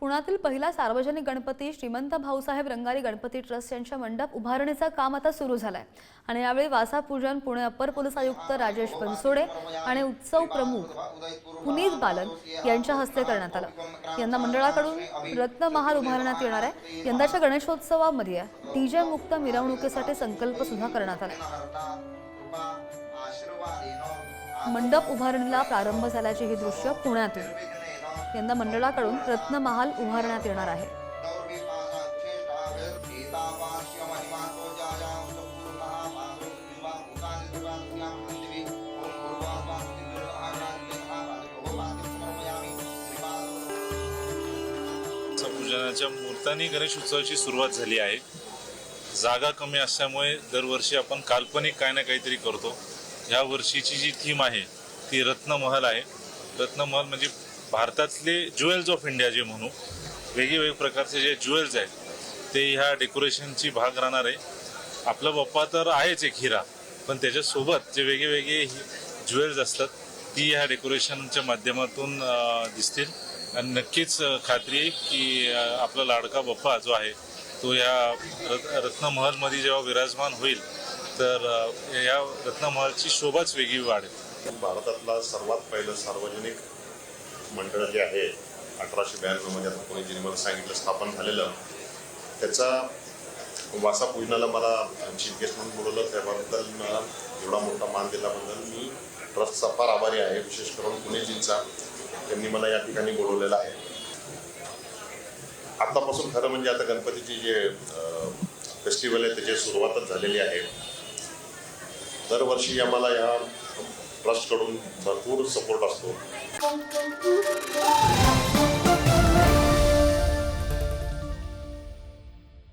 पुण्यातील पहिला सार्वजनिक गणपती श्रीमंत भाऊसाहेब रंगारी गणपती ट्रस्ट यांच्या मंडप उभारणीचं काम आता सुरू झालंय. आणि यावेळी वासा पूजन पुणे अपर पोलीस आयुक्त राजेश बनसोडे आणि उत्सव प्रमुख पुनीत बालन यांच्या हस्ते करण्यात आलं. यंदा मंडळाकडून रत्नमहाल उभारण्यात येणार आहे. यंदाच्या गणेशोत्सवामध्ये डीजे मुक्त मिरवणुकीसाठी संकल्प सुद्धा करण्यात आला. मंडप उभारणीला प्रारंभ झाल्याची ही दृश्य पुण्यातून यंदा मंडळाकडून रत्नमहाल उभारण्यात येणार आहे. पूजनाच्या मुहूर्ताने गणेश उत्सवाची सुरुवात झाली आहे. जागा कमी असल्यामुळे दरवर्षी आपण काल्पनिक काही ना काहीतरी करतो. ह्या वर्षीची जी थीम आहे ती रत्नमहल आहे. रत्नमहल म्हणजे भारतातले ज्वेल्स ऑफ इंडिया जे म्हणू वेगवेगळे प्रकारचे जे ज्वेल्स आहेत ते ह्या डेकोरेशनची भाग राहणार आहे. आपला बाप्पा तर आहेच एक हिरा पण त्याच्यासोबत जे वेगवेगळे ज्वेल्स असतात ती ह्या डेकोरेशनच्या माध्यमातून दिसतील. आणि नक्कीच खात्री आहे की आपला लाडका बाप्पा जो आहे तो या रत् रत्नमहलमध्ये जेव्हा विराजमान होईल तर या रत्नमहलची शोभाच वेगळी वाढेल. भारतातला सर्वात पहिलं सार्वजनिक मंडळ जे आहे अठराशे ब्याण्णवमध्ये आता कोणी जिने मला सांगितलं स्थापन झालेलं. त्याचा वासा पूजनाला मला चीफ गेस्ट म्हणून बोलवलं. त्याबद्दल मला एवढा मोठा मान दिल्याबद्दल मी ट्रस्टचा फार आभारी आहे विशेष करून पुणेजींचा. त्यांनी मला या ठिकाणी बोलवलेला आहे. आतापासून खरं म्हणजे आता गणपतीची जे फेस्टिवल आहे त्याची सुरुवातच झालेली आहे. दरवर्षी आम्हाला या ट्रस्टकडून भरपूर सपोर्ट असतो.